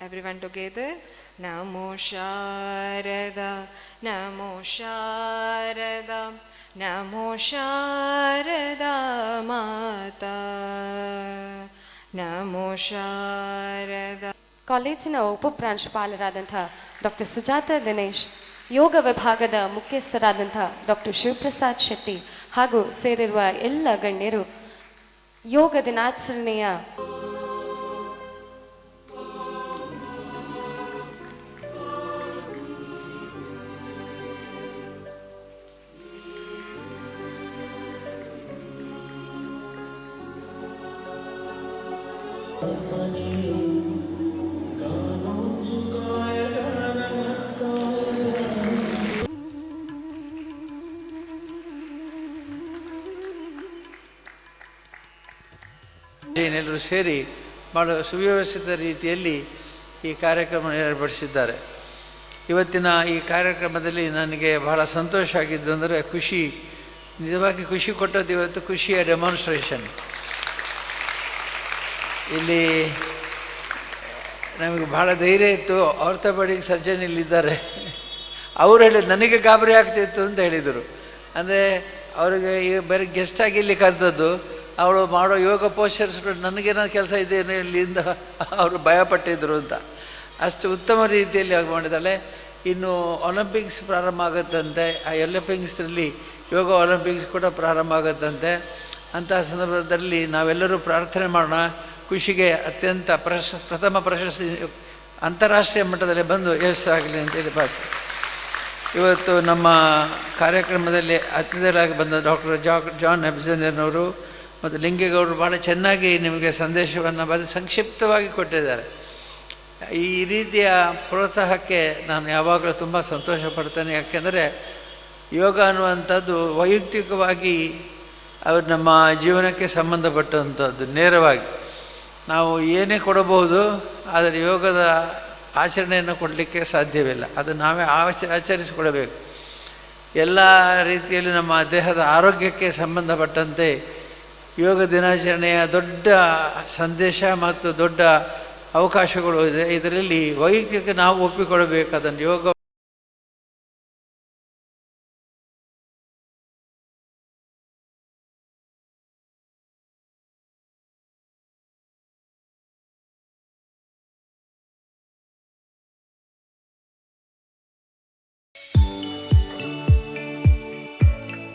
Everyone together. Namo Sharada, Namo Sharada, Namo Sharada Mata, Namo Sharada. ಕಾಲೇಜಿನ ಉಪ ಪ್ರಾಂಶುಪಾಲರಾದಂಥ doctor Sujatha Dinesh yoga ವಿಭಾಗದ ಮುಖ್ಯಸ್ಥರಾದಂಥ ಡಾಕ್ಟರ್ ಶಿವಪ್ರಸಾದ್ ಶೆಟ್ಟಿ ಹಾಗೂ ಸೇರಿರುವ ಎಲ್ಲ ಗಣ್ಯರು ಯೋಗ ದಿನಾಚರಣೆಯ ಏನೆಲ್ಲರೂ ಸೇರಿ ಬಹಳ ಸುವ್ಯವಸ್ಥಿತ ರೀತಿಯಲ್ಲಿ ಈ ಕಾರ್ಯಕ್ರಮ ಏರ್ಪಡಿಸಿದ್ದಾರೆ. ಇವತ್ತಿನ ಈ ಕಾರ್ಯಕ್ರಮದಲ್ಲಿ ನನಗೆ ಬಹಳ ಸಂತೋಷ ಆಗಿದ್ದು ಅಂದರೆ ಖುಷಿ, ನಿಜವಾಗಿ ಖುಷಿ ಕೊಟ್ಟದ್ದು ಇವತ್ತು ಖುಷಿಯ ಡೆಮಾನ್ಸ್ಟ್ರೇಷನ್ ಇಲ್ಲಿ ನಮಗೆ ಭಾಳ ಧೈರ್ಯ ಇತ್ತು. ಆರ್ಥೋಪೆಡಿಕ್ ಸರ್ಜನ್ ಇಲ್ಲಿದ್ದಾರೆ. ಅವರು ಹೇಳಿದ್ರು, ನನಗೆ ಗಾಬರಿ ಆಗ್ತಿತ್ತು ಅಂತ ಹೇಳಿದರು. ಅಂದರೆ, ಅವರಿಗೆ ಈ ಬೇರೆ ಗೆಸ್ಟ್ ಆಗಿ ಇಲ್ಲಿ ಕರೆದದ್ದು, ಅವಳು ಮಾಡೋ ಯೋಗ ಪೋಸ್ಚರ್ಸ್ ನನಗೇನೋ ಕೆಲಸ ಇದೇನು ಇಲ್ಲಿಂದ ಅವರು ಭಯಪಟ್ಟಿದ್ರು ಅಂತ. ಅಷ್ಟು ಉತ್ತಮ ರೀತಿಯಲ್ಲಿ ಆಗಿ ಮಾಡಿದ್ದಾಳೆ ಇನ್ನು ಒಲಿಂಪಿಕ್ಸ್ ಪ್ರಾರಂಭ ಆಗುತ್ತಂತೆ. ಆ ಒಲಿಂಪಿಕ್ಸ್ನಲ್ಲಿ ಯೋಗ ಒಲಿಂಪಿಕ್ಸ್ ಕೂಡ ಪ್ರಾರಂಭ ಆಗುತ್ತಂತೆ. ಅಂತಹ ಸಂದರ್ಭದಲ್ಲಿ ನಾವೆಲ್ಲರೂ ಪ್ರಾರ್ಥನೆ ಮಾಡೋಣ. ಖುಷಿಗೆ ಅತ್ಯಂತ ಪ್ರಶ, ಪ್ರಥಮ ಪ್ರಶಸ್ತಿ ಅಂತಾರಾಷ್ಟ್ರೀಯ ಮಟ್ಟದಲ್ಲಿ ಬಂದು ಯಶಸ್ಸಾಗಲಿ ಅಂತೇಳಿ ಬಾಕಿ ಇವತ್ತು ನಮ್ಮ ಕಾರ್ಯಕ್ರಮದಲ್ಲಿ ಅತಿಥಿಗಳಾಗಿ ಬಂದ ಡಾಕ್ಟರ್ ಜಾಕ್, ಜಾನ್ ಅವರು ಮತ್ತು ಲಿಂಗೇಗೌಡರು ಭಾಳ ಚೆನ್ನಾಗಿ ನಿಮಗೆ ಸಂದೇಶವನ್ನು ಬಂದು ಸಂಕ್ಷಿಪ್ತವಾಗಿ ಕೊಟ್ಟಿದ್ದಾರೆ. ಈ ರೀತಿಯ ಪ್ರೋತ್ಸಾಹಕ್ಕೆ ನಾನು ಯಾವಾಗಲೂ ತುಂಬ ಸಂತೋಷ ಪಡ್ತೇನೆ ಯಾಕೆಂದರೆ ಯೋಗ ಅನ್ನುವಂಥದ್ದು ವೈಯಕ್ತಿಕವಾಗಿ ಅವ್ರು ನಮ್ಮ ಜೀವನಕ್ಕೆ ಸಂಬಂಧಪಟ್ಟಂಥದ್ದು, ನೇರವಾಗಿ. ನಾವು ಏನೇ ಕೊಡಬಹುದು, ಆದರೆ ಯೋಗದ ಆಚರಣೆಯನ್ನು ಕೊಡಲಿಕ್ಕೆ ಸಾಧ್ಯವಿಲ್ಲ. ಅದು ನಾವೇ ಆಚ ಆಚರಿಸಿಕೊಡಬೇಕು ಎಲ್ಲ ರೀತಿಯಲ್ಲಿ ನಮ್ಮ ದೇಹದ ಆರೋಗ್ಯಕ್ಕೆ ಸಂಬಂಧಪಟ್ಟಂತೆ ಯೋಗ ದಿನಾಚರಣೆಯ ದೊಡ್ಡ ಸಂದೇಶ ಮತ್ತು ದೊಡ್ಡ ಅವಕಾಶಗಳು ಇದೆ. ಇದರಲ್ಲಿ ವೈಯಕ್ತಿಕ ನಾವು ಒಪ್ಪಿಕೊಳ್ಳಬೇಕು. ಅದನ್ನು yoga